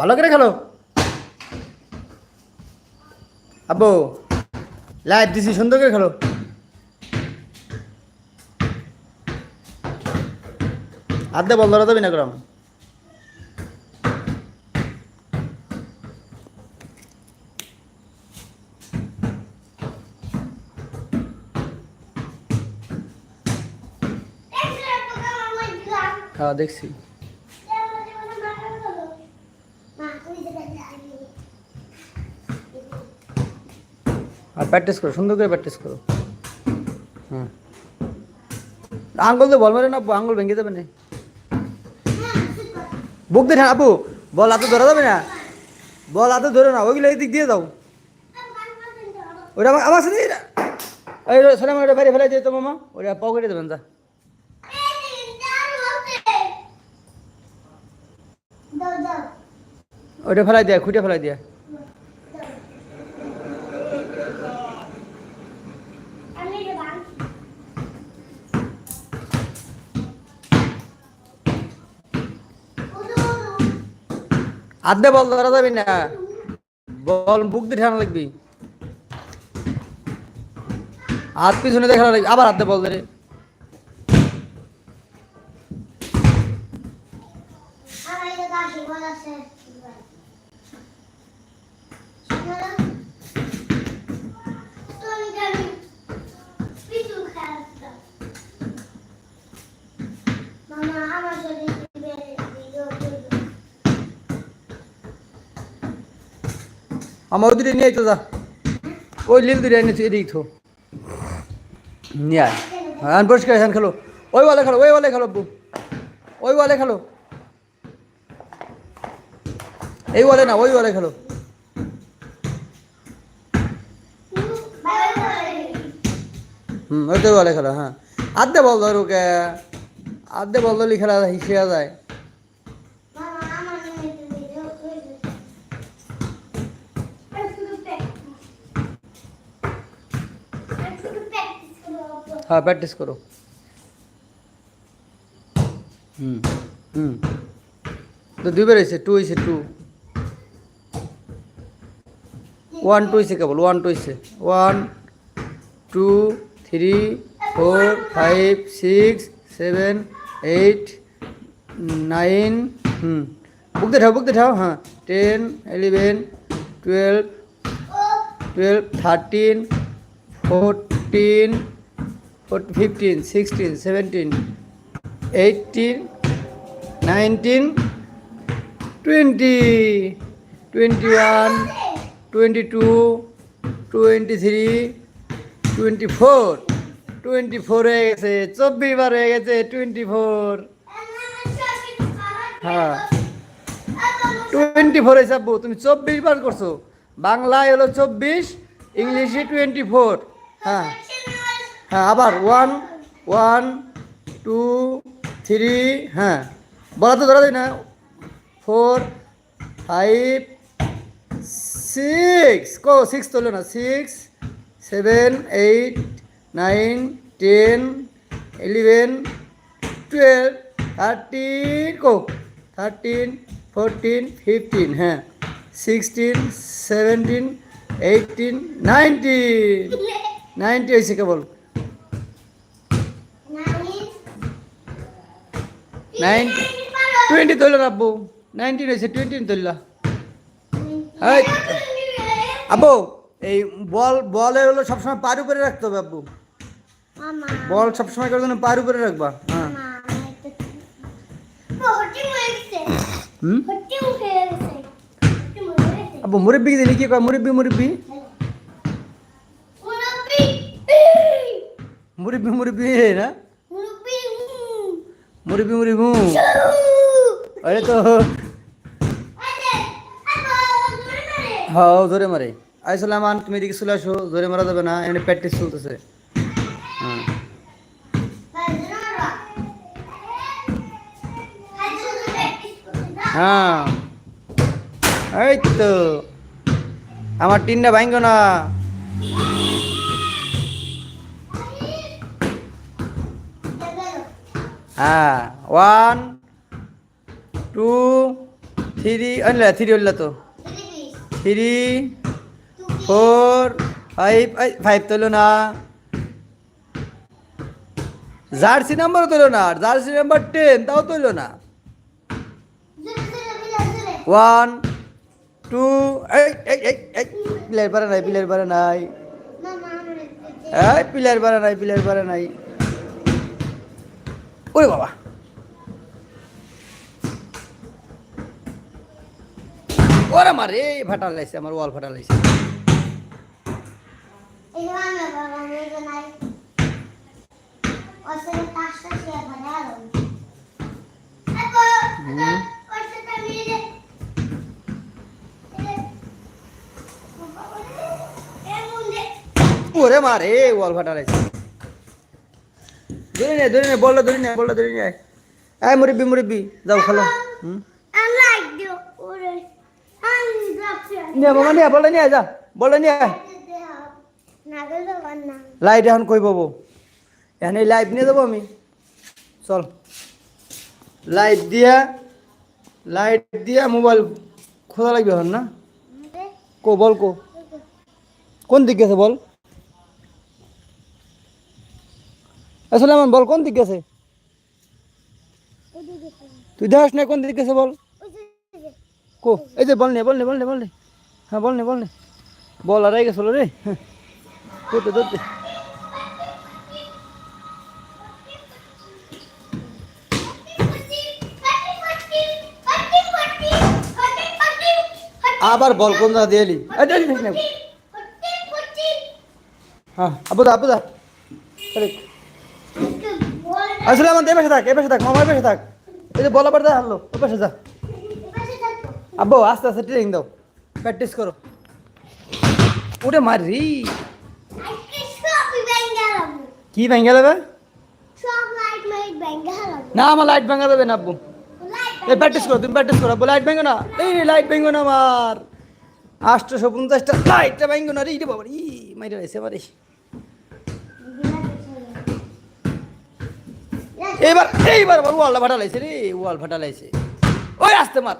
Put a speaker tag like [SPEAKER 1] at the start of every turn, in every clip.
[SPEAKER 1] ভালো করে খেলো। আব্বু লাইভ দিছি সুন্দর করে খেলো। আদে বল ধরা দেবি না করাম হ্যাঁ দেখছি আর প্র্যাকটিস করো, সুন্দর করে প্র্যাকটিস করো। হুম। আঙ্গুল তো বল মারে না, আঙ্গুল ভেঙে যাবে না। বুক দিয়ে আপু, বল হাতে ধরা যাবে না? বল হাতে ধরে না, ওইগুলো এই দিক দিয়ে দাও। ওটা আমার আমার সাথে এই সোনাম ওটা বাইরে ফেলে দিয়ে তো মামা ওটা পকেটে দেবেন, যা। ওটা ফেলাই দিয়া, খুঁটে ফেলাই দিয়া। আদে বল, ধরা যাবি না। বল বুক দিয়ে ঠান্ডা লাগবি। হাত পিছনে দেখা লাগবে। আবার হাতে বল ধরে।
[SPEAKER 2] আমার সাথে
[SPEAKER 1] আমার ওই দুটো নিয়ে আইতো যা। ওই লিল দুটো এনেছি এদিক থো। নিয়ে হ্যাঁ পরিষ্কার হ্যান খেলো। ওই ওয়ালে খেলো, ওই ওয়ালে খেলো ওই ওয়ালে খেলো। এই ওয়ালে না, ওই ওয়ালে খেলো। হুম, ওই তো ওয়ালে খেলো হ্যাঁ। আধে বল ধর ওকে আধে বল ধরলি খেলা হিসেবে যায়। হ্যাঁ প্র্যাকটিস করো। হুম হুম। তো দুইবার হয়েছে টু হয়েছে টু ওয়ান টু হয়েছে কেবল ওয়ান টু হয়েছে one two three four five six seven eight nine হুম। বুক দেখাও বুক দেখাও হ্যাঁ। Ten eleven twelve twelve thirteen fourteen fifteen sixteen seventeen eighteen nineteen twenty twenty one twenty two twenty three twenty four twenty four হয়ে গেছে, চব্বিশ বার হয়ে গেছে twenty four হ্যাঁ। টোয়েন্টি ফোর আব্বু তুমি চব্বিশ বার করছ। বাংলায় হলো চব্বিশ, ইংলিশে টোয়েন্টি ফোর হ্যাঁ। হ্যাঁ আবার ওয়ান ওয়ান টু থ্রি হ্যাঁ। বলা তো ধরা যায় না। ফোর ফাইভ সিক্স কো সিক্স তোলো না। Six seven eight nine ten eleven twelve thirteen কো থার্টিন ফোরটিন ফিফটিন হ্যাঁ। Sixteen seventeen eighteen nineteen ninety হয়েছে কেবল। নাইন টোয়েন্টি ধরল আব্বু নাইনটিন হয়েছে টোয়েন্টিন এই আব্বু এই বল বলে হলো সবসময় পার উপরে রাখতে হবে আব্বু বল সবসময় করে জন্য পার উপরে রাখবা হ্যাঁ। হুম? আব্বু মুরব্বি দিলি কি কয়? মুরব্বি মুরব্বি। মুরব্বি। মুরব্বি না মুরব্বি মুরব্বি আরে তো। ধরে মারে। আইসালাম আন তুমি এদিকে চলে আসো ধরে মারা যাবে না, এখানে প্র্যাকটিস চলতেছে। হ্যাঁ। হ্যাঁ। এই তো। আমার টিনটা ভাঙ্গ না। হ্যাঁ ওয়ান টু থ্রি আনলে থ্রি হইল তো।
[SPEAKER 2] থ্রি
[SPEAKER 1] ফোর ফাইভ ফাইভ তোলো না। জার্সি নাম্বার তোলো না, জার্সি নাম্বার টেন তাও তোলো না। ওয়ান টু প্লেয়ার পারে নাই প্লেয়ার পারে নাই। এই প্লেয়ার পারে নাই প্লেয়ার পারে নাই। ওরে বাবা। ওরে মারে ফাটা লাইছে আমার ওয়াল ফাটা
[SPEAKER 2] নিয়ে
[SPEAKER 1] ওরে মারে ওয়াল ফাটা লাইছে ধরে নে ধরে নে বলল ধরে নে বলল ধরে নে। এই মুরব্বি মুরব্বি, যাও, খেলো। হুম? মামা, নিয়ে বলল নিয়ে, যা বলল নিয়ে। লাইট এখন কই পাবো? এখানে লাইট নিয়ে যাব আমি। চল। লাইট দিয়া লাইট দিয়া মোবাইল খোলা লাগবে এখন না? কো, বল কো। কোন দিক গেছে, বল? আসলে আমার বল, কোন দিক গেছে? তুই দেখাস না কোন দিক গেছে, বল। কো, এই যে বল নে বল নে বল নে বল নে। হ্যাঁ বল নে বল নে। বল, আর গেছিল রে। হ্যাঁ ধরতে ধরতে আবার বল, কোন দাদা দিয়ে এলি? হ্যাঁ আবু দা আবু দা। আসলে আমার এ পাশে থাক এ পাশে থাক, মামা এ পাশে থাক। এই যে বল আবার হারলো ও পাশে যা। আব্বু, আস্তে আস্তে ট্রেনিং দাও। প্র্যাকটিস করো। ওটা মারি। কি ভেঙে দেবে না, আমার লাইট ভাঙা দেবে না, আব্বু। এই প্র্যাকটিস করো, তুমি প্র্যাকটিস করো। লাইট ভেঙো না। এই লাইট ভেঙো না আমার। আটশোশো পঞ্চাশটা লাইটটা ভেঙো না রে। বাবা ই, মাইরে রয়েছে আমার এইবার এইবার আবার ওয়ালটা ফাটা লাইছে রে ওয়াল ফাটা লাইছে ওই আসতে মার।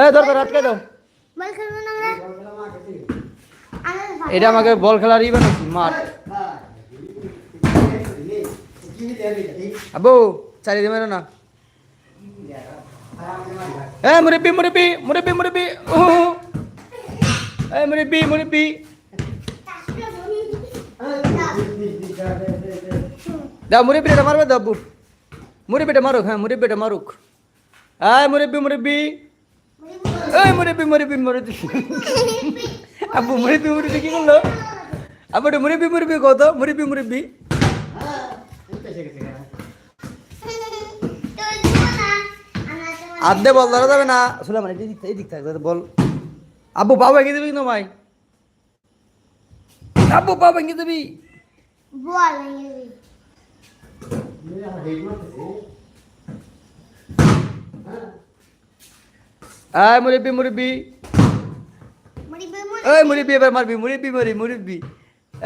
[SPEAKER 1] এ দরকার আটকে দাও। এটা আমাকে বল খেলার ই বানাচ্ছি মাঠ। আবু চারি মেরো না। এ মুরব্বি মুরব্বি মুরব্বি মুরব্বি ও এ মুরব্বি মুরব্বি। দাও মুরব্বিটা মারবে দাও আব্বু মুরব্বিটা মারুক হ্যাঁ মুরব্বিটা মারুক। আয় মুরব্বি মুরব্বি। এই মুরব্বি মুরব্বি মুরব্বি। আব্বু, মুরব্বি মুরব্বি, কি করল? আব্বু, এটা মুরব্বি মুরব্বি কত মুরব্বি মুরব্বি। আদে বল, ধরা যাবে না। আমার এদিক এই দিক থাকবে বল। আব্বু পাও ভেঙে দিবি না ভাই আব্বু পাও ভেঙে দিবি।
[SPEAKER 2] বল
[SPEAKER 1] আয় মুরব্বি মুরব্বি। এই মুরব্বি এবার মারবি মুরব্বি মরি মুরব্বি।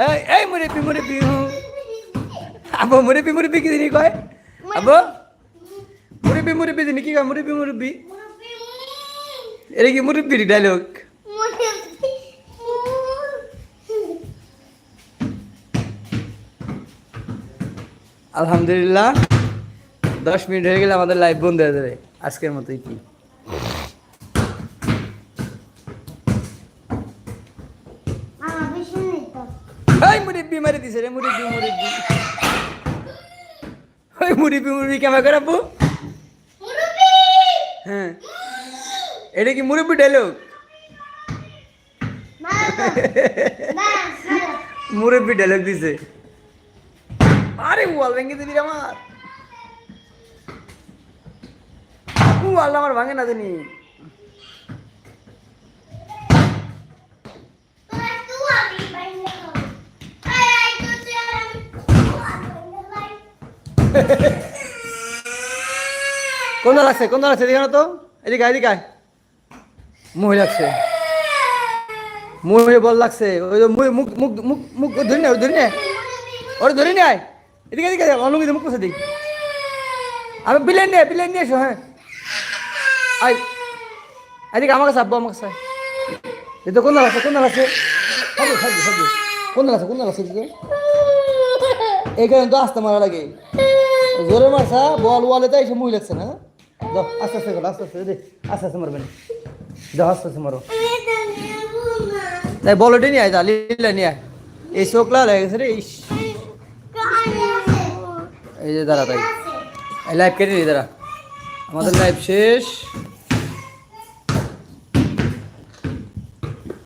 [SPEAKER 1] এই এই মুরব্বি মুরব্বি হুঁ। আব্বু মুরব্বি মুরব্বি কি দিনি কয়? আব্বু? মুরব্বি মুরব্বি দিনি কি কয়? মুরব্বি মুরব্বি। এটা কি মুরব্বির ডায়লগ আলহামদুলিল্লাহ দশ মিনিট হয়ে গেলে আমাদের লাইভ বন্ধ হয়ে যাবে। আজকের মতোই কি মুরব্বি মারি দিছে রে মুরব্বি মুরব্বি। ওই মুরব্বি মুরব্বি কেমন করে হ্যাঁ। এটা কি মুরব্বি ডায়লগ মুরব্বি ডায়লগ দিছে। আরে ওয়াল ভেঙে দিবি আমার। ওয়াল আমার ভাঙে না জানি কোন লাগছে কোন লাগছে এদিকে আনো তো। এদিকে এদিকে। মুহে লাগছে। মুহে বল লাগছে। ওই মুখ মুখ মুখ মুখ ধরি না ধরি না। ওরে ধরি আয়। এদিকে এদিকে অলঙ্গিতে মুখ কষে দিই আমি বিলেন নিয়ে বিলেন নিয়ে এসো হ্যাঁ। আই এদিকে আমার কাছে আব্বু আমার কাছে আয়। এই তো কোন আছে কোন আছে। খাবি খাবি খাবি। কোন আছে কোন আছে এদিকে। এই কারণে তো আসতে মারা লাগে জোরে মারছা বল ওয়ালে তাই এসে মুই লাগছে না যাও আস্তে আস্তে করো আস্তে আস্তে দে আস্তে আস্তে মারবেন যাও আস্তে আস্তে মারো। তাই বলটি নিয়ে আয় যা লিলা নিয়ে আয়। এই চোখলা লেগে গেছে রে ইস। এই যে দাঁড়া তাই। লাইভ কেটে নি দাঁড়া। আমাদের লাইভ শেষ।